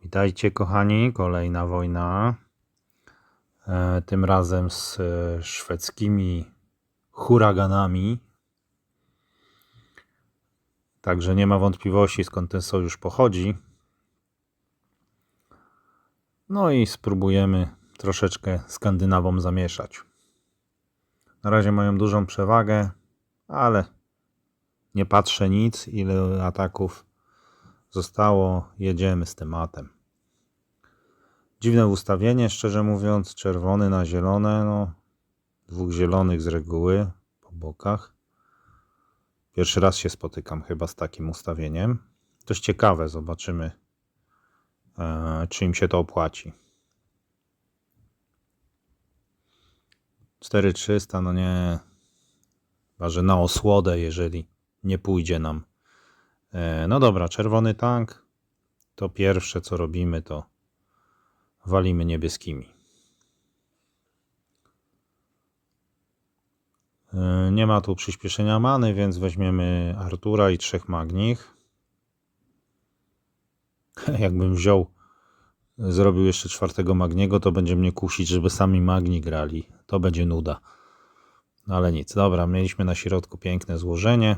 Witajcie kochani, kolejna wojna. E, tym razem z e, szwedzkimi huraganami. Także nie ma wątpliwości skąd ten sojusz pochodzi. No i spróbujemy troszeczkę Skandynawom zamieszać. Na razie mają dużą przewagę, ale nie patrzę nic, ile ataków zostało, jedziemy z tematem. Dziwne ustawienie, szczerze mówiąc, czerwony na zielone, no dwóch zielonych z reguły po bokach. Pierwszy raz się spotykam chyba z takim ustawieniem. Dość ciekawe, zobaczymy, e, czy im się to opłaci. 4300, no nie, chyba że na osłodę, jeżeli nie pójdzie nam No dobra, czerwony tank. To pierwsze co robimy to walimy niebieskimi. E, Nie ma tu przyspieszenia many, więc weźmiemy Artura i trzech magnich. Jakbym wziął, zrobił jeszcze czwartego magniego, to będzie mnie kusić, żeby sami magni grali. To będzie nuda. No ale nic, dobra, mieliśmy na środku piękne złożenie.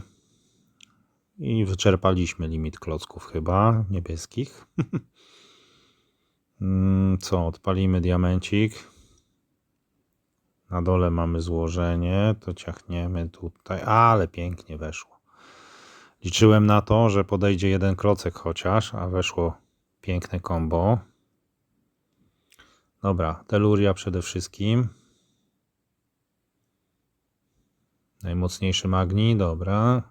I wyczerpaliśmy limit klocków chyba niebieskich. Mm, Co, odpalimy diamencik. Na dole mamy złożenie, to ciachniemy tutaj, ale pięknie weszło. Liczyłem na to, że podejdzie jeden klocek chociaż, a weszło piękne combo. Dobra, teluria przede wszystkim. Najmocniejszy magni, dobra.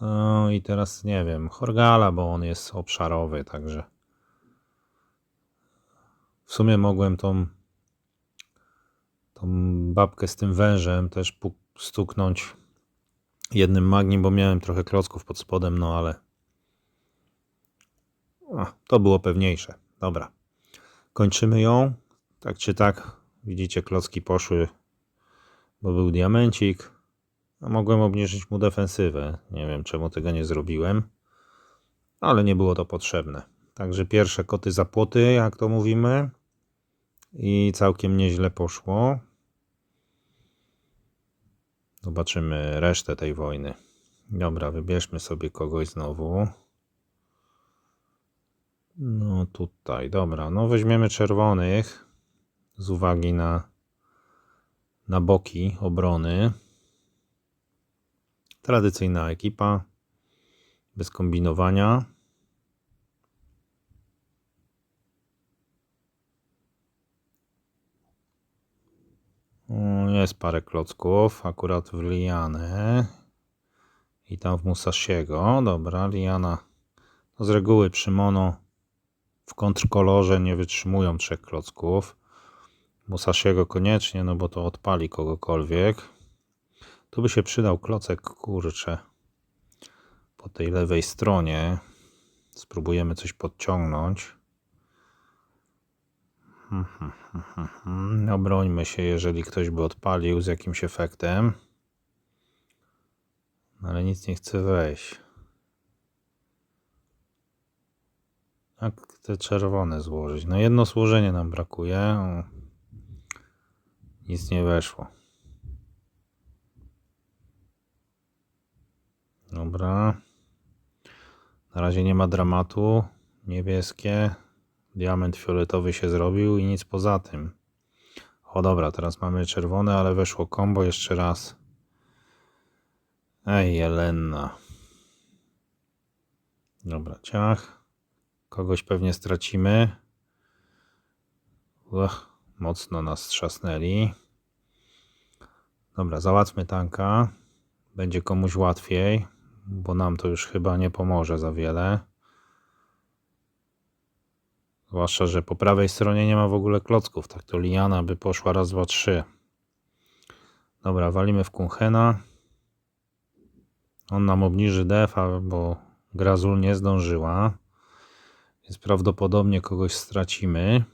No i teraz nie wiem, Horgala, bo on jest obszarowy, także w sumie mogłem tą tą babkę z tym wężem też stuknąć jednym magnim, bo miałem trochę klocków pod spodem, no ale to było pewniejsze. Dobra. Kończymy ją. Tak czy tak, widzicie, klocki poszły, bo był diamencik. Mogłem obniżyć mu defensywę. Nie wiem, czemu tego nie zrobiłem, ale nie było to potrzebne. Także pierwsze koty za płoty, jak to mówimy. I całkiem nieźle poszło. Zobaczymy resztę tej wojny. Dobra, wybierzmy sobie kogoś znowu. No tutaj, dobra. No weźmiemy czerwonych z uwagi na, na boki obrony. Tradycyjna ekipa, bez kombinowania. Jest parę klocków, akurat w Lianę i tam w Musashiego. Dobra, Liana no z reguły przy mono w kontrkolorze nie wytrzymują trzech klocków. Musashiego koniecznie, no bo to odpali kogokolwiek. Tu by się przydał klocek, kurczę, po tej lewej stronie. Spróbujemy coś podciągnąć. Hmm, hmm, hmm. Obrońmy się, jeżeli ktoś by odpalił z jakimś efektem. No, Ale nic nie chce wejść. Jak te czerwone złożyć? No jedno złożenie nam brakuje. Nic nie weszło. Dobra. Na razie nie ma dramatu. Niebieskie. Diament fioletowy się zrobił i nic poza tym. O dobra, teraz mamy czerwone, ale weszło combo jeszcze raz. Ej, Jelena. Dobra, ciach. Kogoś pewnie stracimy. Uch, mocno nas trzasnęli. Dobra, załatwmy tanka. Będzie komuś łatwiej, bo nam to już chyba nie pomoże za wiele. Zwłaszcza, że po prawej stronie nie ma w ogóle klocków. Tak to Liana by poszła raz, dwa, trzy. Dobra, walimy w Kunchena. On nam obniży defa, bo Grazul nie zdążyła. Więc prawdopodobnie kogoś stracimy.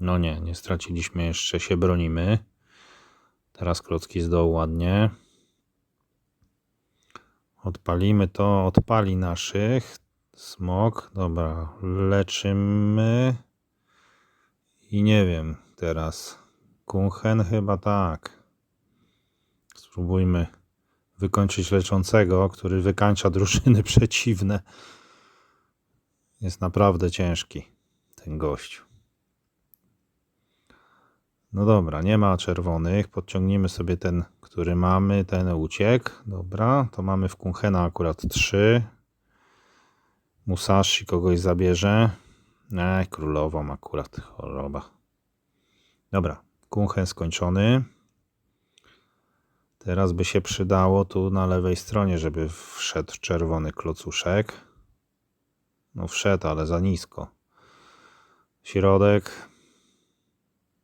No nie, nie straciliśmy jeszcze, się bronimy. Teraz klocki z dołu ładnie. Odpalimy to, odpali naszych. Smok, dobra, leczymy. I nie wiem teraz. Kunchen chyba tak. Spróbujmy wykończyć leczącego, który wykańcza drużyny przeciwne. Jest naprawdę ciężki ten gość. No dobra, nie ma czerwonych. Podciągnijmy sobie ten, który mamy. Ten uciekł. Dobra, to mamy w Kunchena akurat 3. Musashi kogoś zabierze. Ej, królową akurat choroba. Dobra, Kunchen skończony. Teraz by się przydało tu na lewej stronie, żeby wszedł czerwony klocuszek. No wszedł, ale za nisko. Środek.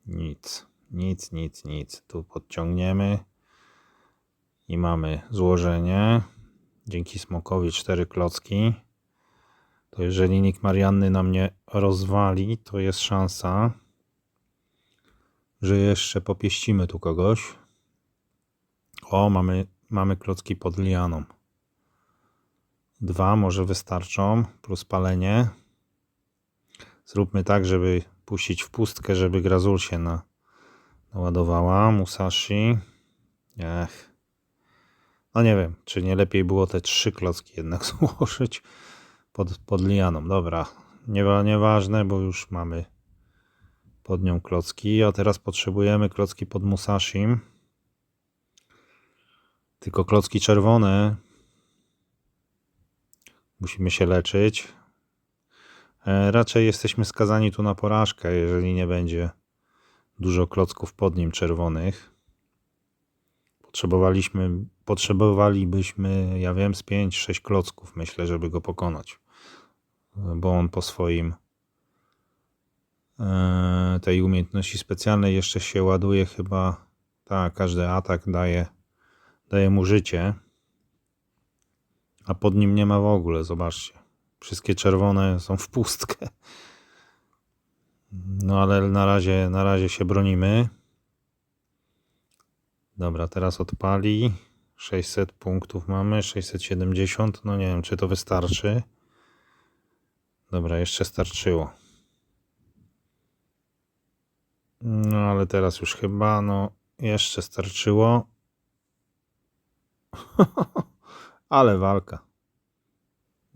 Nic, nic, nic, nic. Tu podciągniemy i mamy złożenie. Dzięki smokowi cztery klocki. To jeżeli nikt Marianny nam nie rozwali, to jest szansa, że jeszcze popieścimy tu kogoś. O, mamy, mamy klocki pod lianą. Dwa może wystarczą, plus palenie. Zróbmy tak, żeby puścić w pustkę, żeby Grazul się na, naładowała. Musashi. Ech. No nie wiem, czy nie lepiej było te trzy klocki jednak złożyć pod, pod lianą. Dobra, nie, nieważne, bo już mamy pod nią klocki, a teraz potrzebujemy klocki pod Musashim. Tylko klocki czerwone. Musimy się leczyć. E, Raczej jesteśmy skazani tu na porażkę, jeżeli nie będzie dużo klocków pod nim czerwonych. Potrzebowaliśmy, potrzebowalibyśmy, ja wiem, z 5-6 klocków, myślę, żeby go pokonać. Bo on po swoim e, tej umiejętności specjalnej jeszcze się ładuje chyba, tak, każdy atak daje, daje mu życie. A pod nim nie ma w ogóle, zobaczcie. Wszystkie czerwone są w pustkę. No ale na razie, na razie się bronimy. Dobra, teraz odpali. 600 punktów mamy, 670. No nie wiem, czy to wystarczy. Dobra, jeszcze starczyło. No ale teraz już chyba, no jeszcze starczyło. ale walka.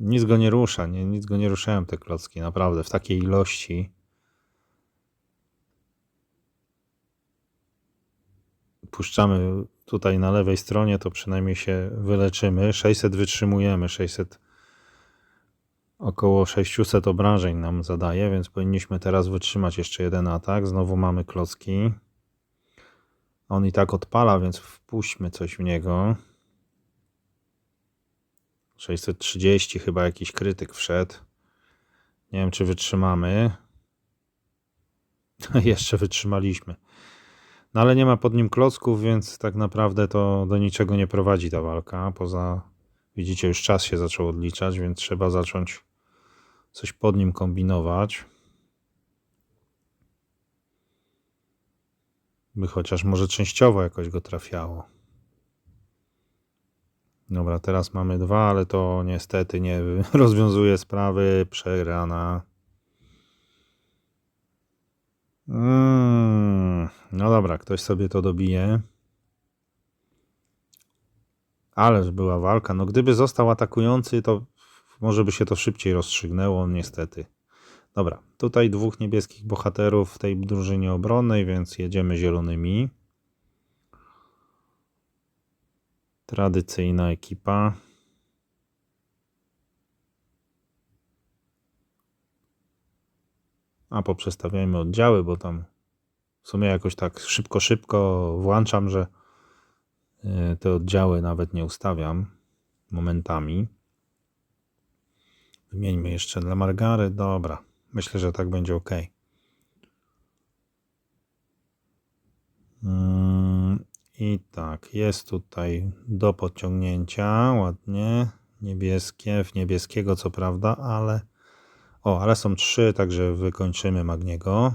Nic go nie rusza, nie, nic go nie ruszałem te klocki, naprawdę, w takiej ilości. Puszczamy tutaj na lewej stronie, to przynajmniej się wyleczymy. 600 wytrzymujemy, 600 około 600 obrażeń nam zadaje, więc powinniśmy teraz wytrzymać jeszcze jeden atak. Znowu mamy klocki. On i tak odpala, więc wpuśćmy coś w niego. 630 chyba jakiś krytyk wszedł. Nie wiem, czy wytrzymamy. Jeszcze wytrzymaliśmy. No ale nie ma pod nim klocków, więc tak naprawdę to do niczego nie prowadzi ta walka. Poza, widzicie, już czas się zaczął odliczać, więc trzeba zacząć coś pod nim kombinować. By chociaż może częściowo jakoś go trafiało. Dobra, teraz mamy dwa, ale to niestety nie rozwiązuje sprawy. Przegrana. Mm, no dobra, ktoś sobie to dobije. Ależ była walka. No gdyby został atakujący, to może by się to szybciej rozstrzygnęło, niestety. Dobra, tutaj dwóch niebieskich bohaterów w tej drużynie obronnej, więc jedziemy zielonymi. Tradycyjna ekipa. A poprzestawiajmy oddziały, bo tam w sumie jakoś tak szybko, szybko włączam, że y, te oddziały nawet nie ustawiam momentami. Wymieńmy jeszcze dla Margary. Dobra, myślę, że tak będzie ok. Mm, I tak, jest tutaj do podciągnięcia, ładnie, niebieskie, w niebieskiego co prawda, ale o, ale są trzy, także wykończymy Magniego.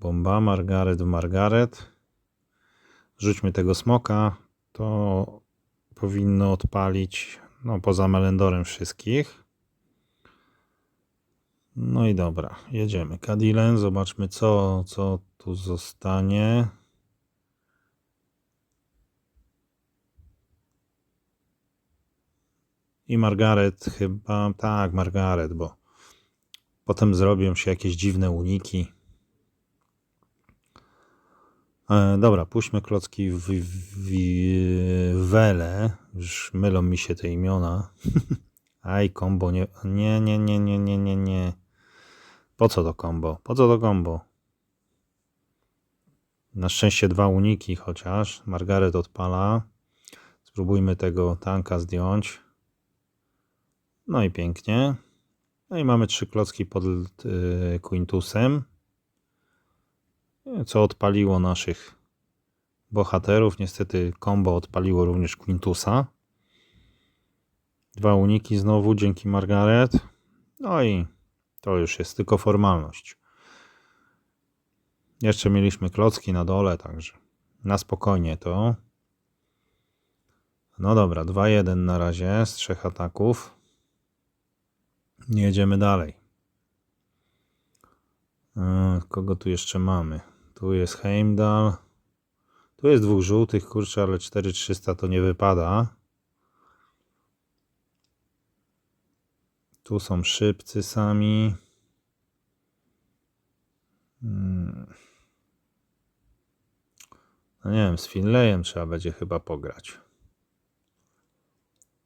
Bomba, Margaret w Margaret. Rzućmy tego smoka, to powinno odpalić, no poza Melendorem wszystkich. No i dobra, jedziemy. Kadilen, zobaczmy co, co tu zostanie. I Margaret chyba, tak, Margaret, bo potem zrobią się jakieś dziwne uniki. E, dobra, puśćmy klocki w, w, w wele. Już mylą mi się te imiona. Aj, kombo, nie, nie, nie, nie, nie, nie, nie, nie. Po co to kombo? Po co to kombo? Na szczęście dwa uniki chociaż. Margaret odpala. Spróbujmy tego tanka zdjąć. No i pięknie. No i mamy trzy klocki pod y, Quintusem. Co odpaliło naszych bohaterów. Niestety combo odpaliło również Quintusa. Dwa uniki znowu dzięki Margaret. No i to już jest tylko formalność. Jeszcze mieliśmy klocki na dole, także na spokojnie to. No dobra, 2-1 na razie z trzech ataków. Jedziemy dalej. E, Kogo tu jeszcze mamy? Tu jest Heimdall. Tu jest dwóch żółtych, kurczę, ale 4300 to nie wypada. Tu są szybcy sami. Hmm. No nie wiem, z Finlayem trzeba będzie chyba pograć.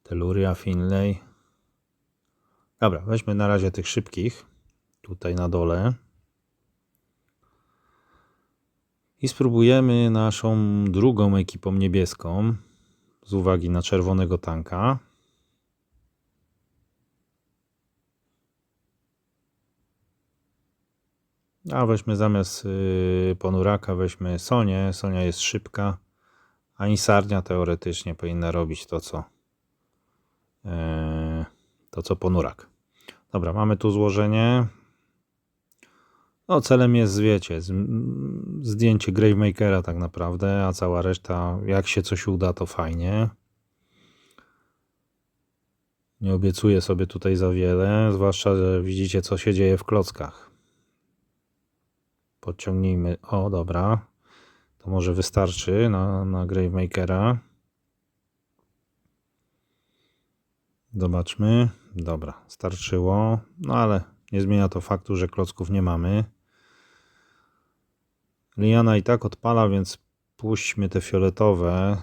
Teluria, Finlay. Dobra, weźmy na razie tych szybkich. Tutaj na dole. I spróbujemy naszą drugą ekipą niebieską. Z uwagi na czerwonego tanka. A weźmy zamiast yy, ponuraka, weźmy Sonię. Sonia jest szybka, a Insarnia teoretycznie powinna robić to, co yy, to, co ponurak. Dobra, mamy tu złożenie. No, celem jest, wiecie, zdjęcie Gravemakera tak naprawdę, a cała reszta, jak się coś uda, to fajnie. Nie obiecuję sobie tutaj za wiele, zwłaszcza, że widzicie, co się dzieje w klockach. Podciągnijmy. O, dobra. To może wystarczy na, na Gravemakera. Zobaczmy. Dobra, starczyło. No ale nie zmienia to faktu, że klocków nie mamy. Liana i tak odpala, więc puśćmy te fioletowe.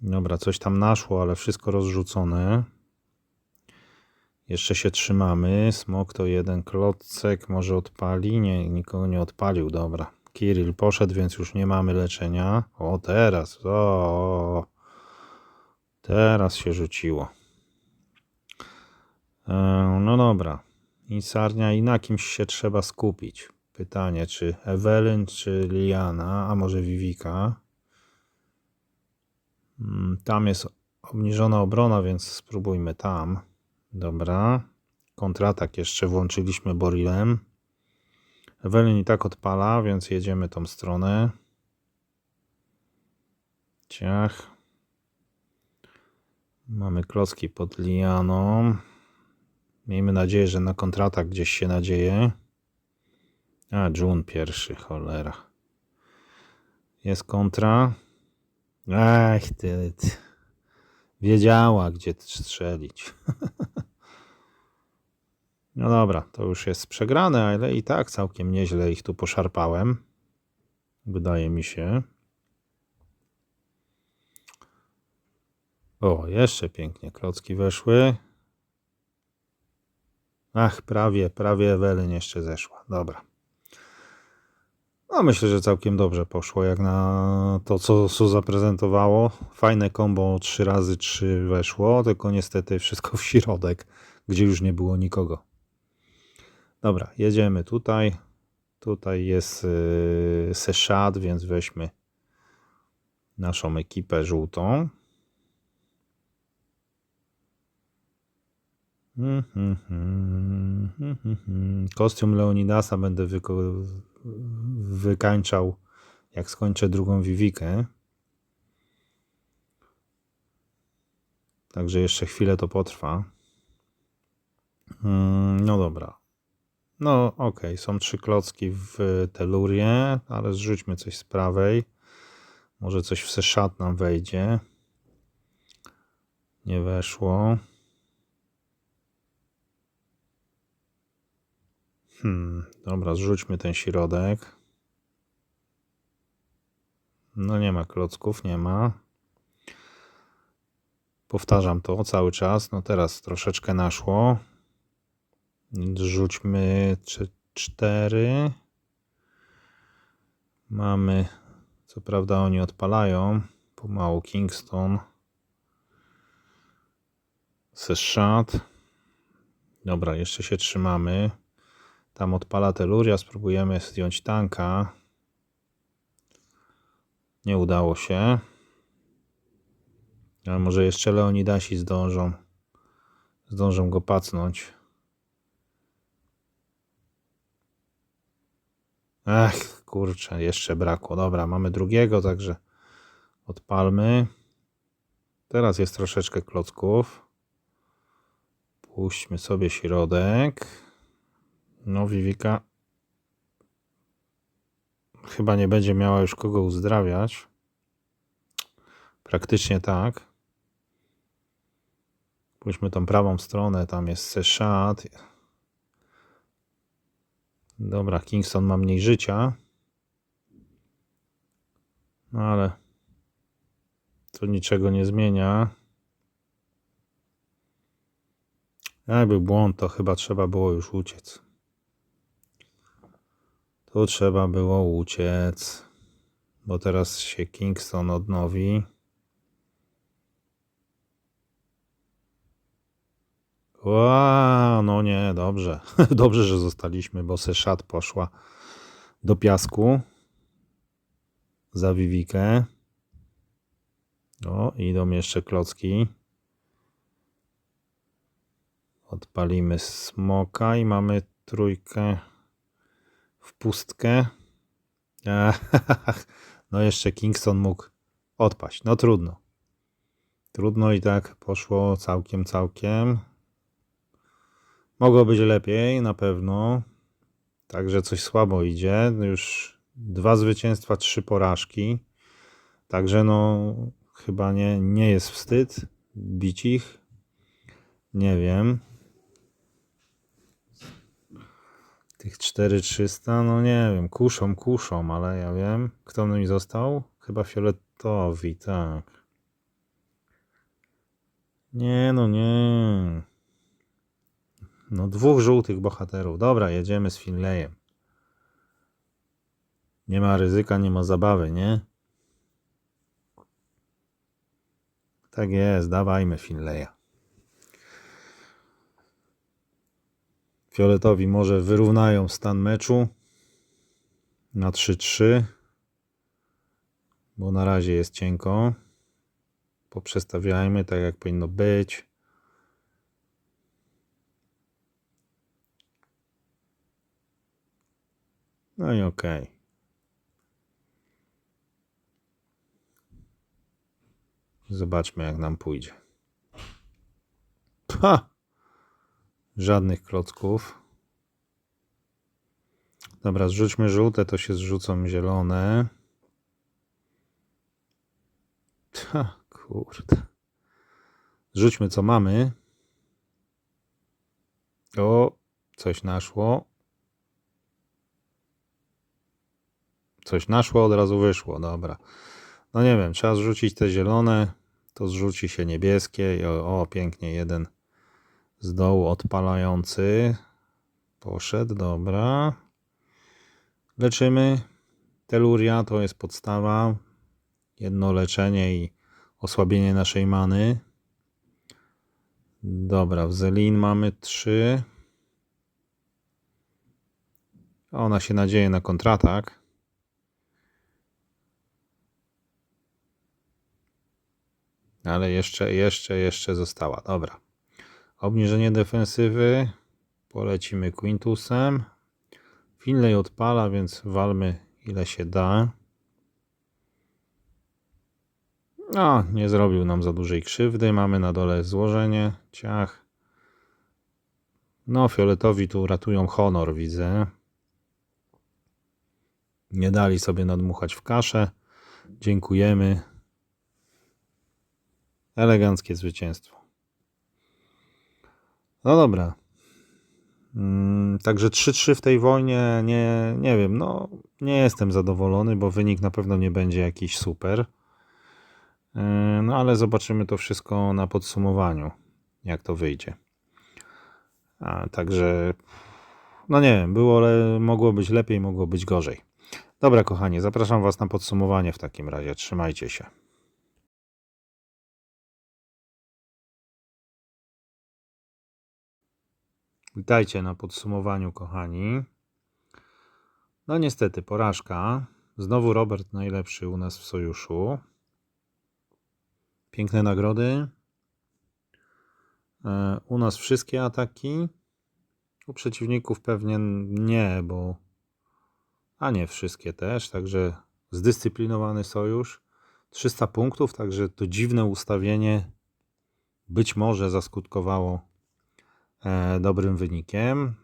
Dobra, coś tam naszło, ale wszystko rozrzucone. Jeszcze się trzymamy. Smok to jeden klocek, może odpali. Nie, nikogo nie odpalił, dobra. Kirill poszedł, więc już nie mamy leczenia. O, teraz. O, teraz się rzuciło. E, no dobra. Insarnia i na kimś się trzeba skupić. Pytanie, czy Ewelyn, czy Liana, a może Vivika. Mm, Tam jest obniżona obrona, więc spróbujmy tam. Dobra. Kontratak jeszcze włączyliśmy Borilem. Ewelyn i tak odpala, więc jedziemy tą stronę. Ciach. Mamy klocki pod lianą. Miejmy nadzieję, że na kontratak gdzieś się nadzieje. A, June pierwszy, cholera. Jest kontra. Ach, ty, ty. Wiedziała, gdzie strzelić. no dobra, to już jest przegrane, ale i tak całkiem nieźle ich tu poszarpałem. Wydaje mi się. O, jeszcze pięknie klocki weszły. Ach, prawie, prawie Ewelyn jeszcze zeszła. Dobra. No myślę, że całkiem dobrze poszło, jak na to, co Su zaprezentowało. Fajne combo 3 razy 3 weszło, tylko niestety wszystko w środek, gdzie już nie było nikogo. Dobra, jedziemy tutaj. Tutaj jest yy, więc weźmy naszą ekipę żółtą. Kostium Leonidasa będę wykańczał, jak skończę drugą Wiwikę. Także jeszcze chwilę to potrwa. No dobra. No okej, są trzy klocki w telurie, ale zrzućmy coś z prawej. Może coś w seszat nam wejdzie. Nie weszło. Hmm, dobra, zrzućmy ten środek. No nie ma klocków, nie ma. Powtarzam to cały czas. No teraz troszeczkę naszło. Rzućmy trzy- cztery. Mamy, co prawda oni odpalają pomału Kingston. Seszat. Dobra, jeszcze się trzymamy. Tam odpala teluria, spróbujemy zdjąć tanka. Nie udało się. Ale może jeszcze Leonidasi zdążą. Zdążą go pacnąć. Ech, kurczę, jeszcze brakło. Dobra, mamy drugiego, także odpalmy. Teraz jest troszeczkę klocków. Puśćmy sobie środek. No, Vivika chyba nie będzie miała już kogo uzdrawiać. Praktycznie tak. Pójdźmy tą prawą stronę, tam jest Seszat. Dobra, Kingston ma mniej życia. No ale to niczego nie zmienia. Jak był błąd, to chyba trzeba było już uciec. Tu trzeba było uciec, bo teraz się Kingston odnowi. Ła, no nie, dobrze. Dobrze, że zostaliśmy, bo se szat poszła do piasku za Wiwikę. O, idą jeszcze klocki. Odpalimy smoka i mamy trójkę w pustkę. No jeszcze Kingston mógł odpaść. No trudno. Trudno i tak poszło całkiem, całkiem. Mogło być lepiej, na pewno. Także coś słabo idzie. Już dwa zwycięstwa, trzy porażki. Także no chyba nie, nie jest wstyd bić ich. Nie wiem. Tych 4300, no nie wiem, kuszą, kuszą, ale ja wiem. Kto mi został? Chyba fioletowi, tak. Nie, no nie. No dwóch żółtych bohaterów. Dobra, jedziemy z Finlejem. Nie ma ryzyka, nie ma zabawy, nie? Tak jest, dawajmy Finleja. Fioletowi może wyrównają stan meczu na 3-3, bo na razie jest cienko. Poprzestawiajmy tak, jak powinno być. No i okej. Zobaczmy, jak nam pójdzie. Ha! Żadnych klocków. Dobra, zrzućmy żółte, to się zrzucą zielone. Ha, kurde. Zrzućmy, co mamy. O, coś naszło. Coś naszło, od razu wyszło, dobra. No nie wiem, trzeba zrzucić te zielone, to zrzuci się niebieskie. O, o, pięknie, jeden z dołu odpalający. Poszedł, dobra. Leczymy. Teluria to jest podstawa. Jedno leczenie i osłabienie naszej many. Dobra, w Zelin mamy trzy. Ona się nadzieje na kontratak. Ale jeszcze, jeszcze, jeszcze została. Dobra. Obniżenie defensywy. Polecimy Quintusem. Finlay odpala, więc walmy ile się da. No, nie zrobił nam za dużej krzywdy. Mamy na dole złożenie. Ciach. No, fioletowi tu ratują honor, widzę. Nie dali sobie nadmuchać w kaszę. Dziękujemy. Eleganckie zwycięstwo. No dobra. Mm, Także 3-3 w tej wojnie, nie, nie wiem, no nie jestem zadowolony, bo wynik na pewno nie będzie jakiś super. Yy, No ale zobaczymy to wszystko na podsumowaniu, jak to wyjdzie. A, także, no nie wiem, było, le, mogło być lepiej, mogło być gorzej. Dobra, kochanie, zapraszam Was na podsumowanie w takim razie. Trzymajcie się. Witajcie na podsumowaniu, kochani. No niestety, porażka. Znowu Robert najlepszy u nas w sojuszu. Piękne nagrody. E, U nas wszystkie ataki. U przeciwników pewnie nie, bo. A nie, wszystkie też. Także zdyscyplinowany sojusz. 300 punktów, także to dziwne ustawienie być może zaskutkowało dobrym wynikiem.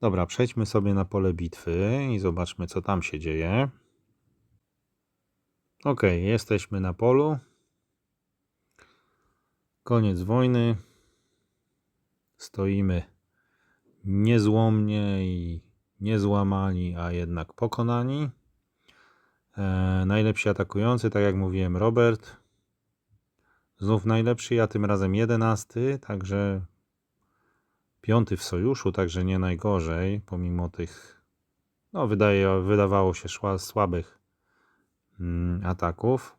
Dobra, przejdźmy sobie na pole bitwy i zobaczmy, co tam się dzieje. Ok, jesteśmy na polu. Koniec wojny. Stoimy niezłomnie i niezłamani, a jednak pokonani. E, najlepsi atakujący, tak jak mówiłem, Robert. Znów najlepszy, ja tym razem jedenasty, także piąty w sojuszu, także nie najgorzej, pomimo tych, no wydaje, wydawało się szła, słabych mm, ataków.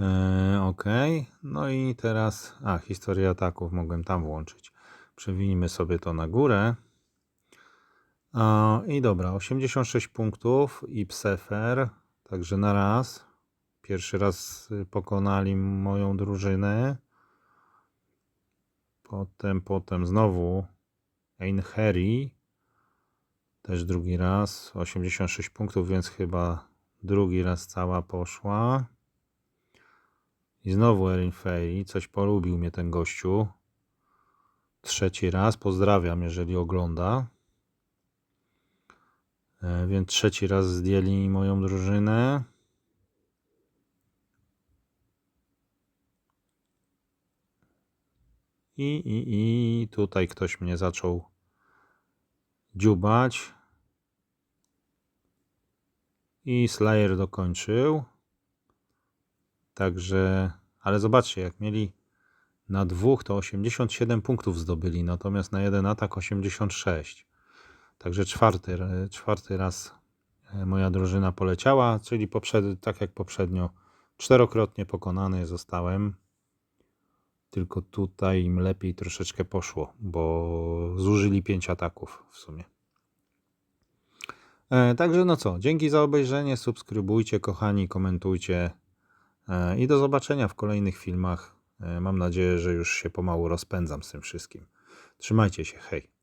E, ok, no i teraz, a historię ataków mogłem tam włączyć. Przewinijmy sobie to na górę. I dobra, 86 punktów i Psefer, także na raz. Pierwszy raz y, pokonali moją drużynę. Potem, potem znowu Einherry. Też drugi raz. 86 punktów, więc chyba drugi raz cała poszła. I znowu Erin Ferry. Coś polubił mnie ten gościu. Trzeci raz. Pozdrawiam, jeżeli ogląda. E, Więc trzeci raz zdjęli moją drużynę. I, i, I tutaj ktoś mnie zaczął dziubać. I Slayer dokończył. Także, ale zobaczcie, jak mieli na dwóch, to 87 punktów zdobyli, natomiast na jeden atak 86. Także czwarty, czwarty raz e, moja drużyna poleciała, czyli poprzed, tak jak poprzednio, czterokrotnie pokonany zostałem. Tylko tutaj im lepiej troszeczkę poszło, bo zużyli pięć ataków w sumie. E, także no co, dzięki za obejrzenie, subskrybujcie kochani, komentujcie e, i do zobaczenia w kolejnych filmach. E, mam nadzieję, że już się pomału rozpędzam z tym wszystkim. Trzymajcie się, hej.